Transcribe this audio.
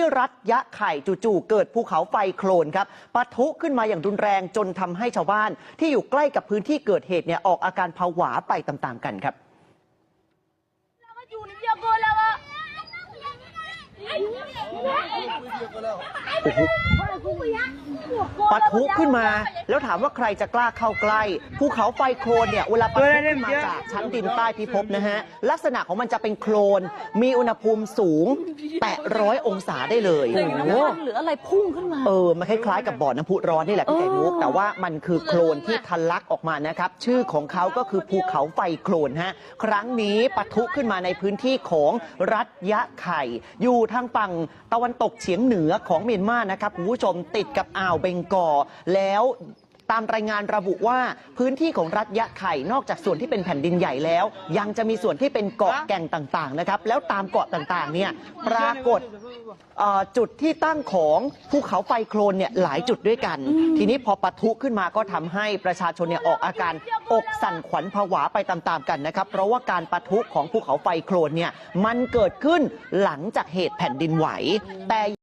ที่รัฐยะไข่จู่ๆเกิดภูเขาไฟโคลนครับปะทุขึ้นมาอย่างรุนแรงจนทำให้ชาวบ้าน ที่อยู่ใกล้กับพื้นที่เกิดเหตุเนี่ยออกอาการผวาไปตามๆกันครับ เราก็อยู่นิดเดียวเกินแล้วอะ ปะทุขึ้นมา แล้วถามว่าใครจะกล้าเข้าใกล้ภูเขาไฟโคลนเนี่ยเวลาปะทุขึ้นมาจากชั้นดินใต้พิภพนะฮะ ลักษณะของมันจะเป็นโคลน มีอุณหภูมิสูงแตะร้อยองศาได้เลยหรือน้ำมันหรืออะไรพุ่งขึ้นมา เออ มันคล้ายๆกับบ่อน้ำพุร้อนนี่แหละพี่ไก่มุกแต่ว่ามันคือโคลนที่ทะลักออกมานะครับ ชื่อของเขาก็คือภูเขาไฟโคลนฮะ ครั้งนี้ปะทุขึ้นมาในพื้นที่ของรัฐยะไข่ อยู่ทางฝั่งตะวันตกเฉียงเหนือของเมียนมานะครับคุณผู้ชมติดกับอ่าวเบงกอแล้ว ตามรายงานระบุว่าพื้นที่ของรัฐยะไข่นอกจากส่วนที่เป็นแผ่นดินใหญ่แล้ว ยังจะมีส่วนที่เป็นเกาะแก่งต่างๆนะครับแล้วตามเกาะต่างๆเนี่ยปรากฏเอ่อจุดที่ตั้งของภูเขาไฟโคลนเนี่ยหลายจุดด้วยกัน ทีนี้พอปะทุขึ้นมาก็ทำให้ประชาชนเนี่ยออกอาการอกสั่นขวัญผวาไปตามๆกันนะครับ เพราะว่าการปะทุของภูเขาไฟโคลนเนี่ยมันเกิดขึ้นหลังจากเหตุแผ่นดินไหวแต่